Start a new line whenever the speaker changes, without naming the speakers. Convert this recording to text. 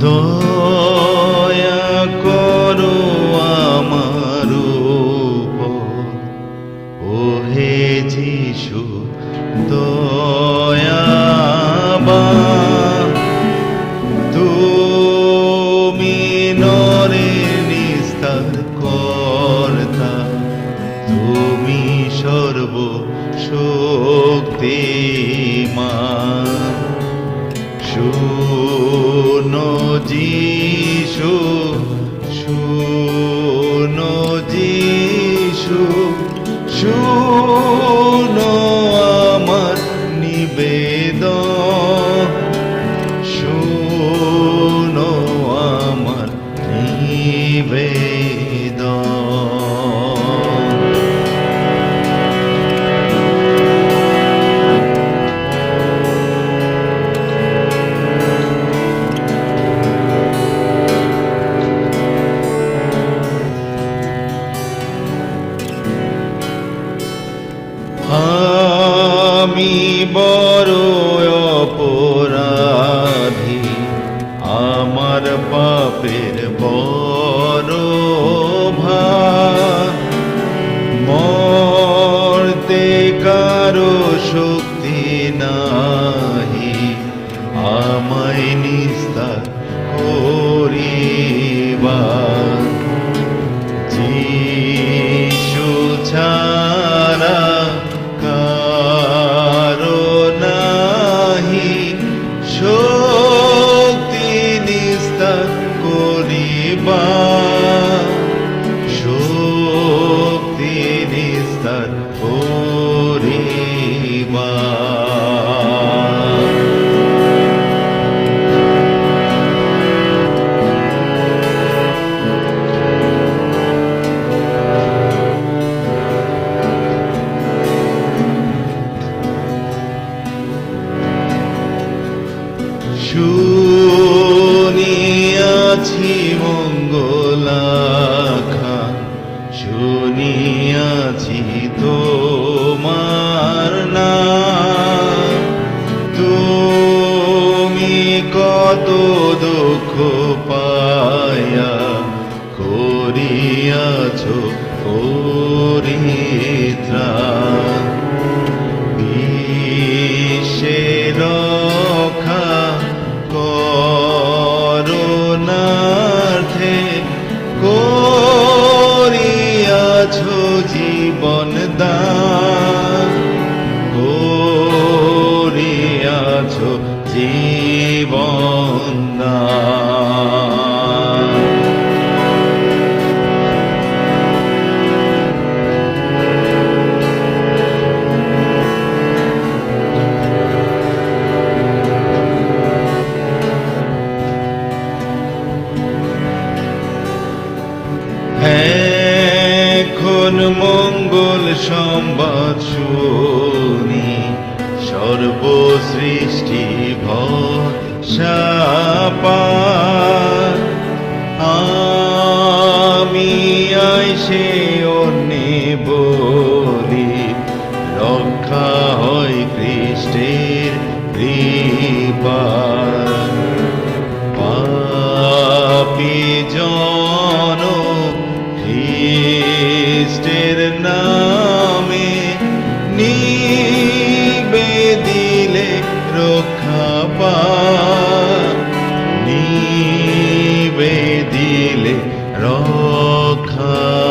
দয়া করো আমার ও হে যিশু দয়াবান তুমি নরে নিস্তার কর্তা তুমি সর্ব শক্তিমান শুনো যিশু আমি বড় অপরাধী, আমার পাপের বড় মরতে কারও শক্তি নাহি, আমায় নিস্তার করিবার। যিশু ছাড়া শুনিয়াছি মঙ্গলাখা শুনিয়াছি তোমার নাম। তুমি কত দুঃখ পায়া করিয়াছ পরিত্রাণ জীবন এখন মঙ্গল সংবাদ শুনি। সর্বসৃষ্টি ভসাপা আমি আইসে অন্যে বলি, রক্ষা হয় খ্রিস্টের কৃপা পাপি জন খ্রিস্টের নামে নিবেদিলে রক্ষা পা। নিবেদিলে রক্ষা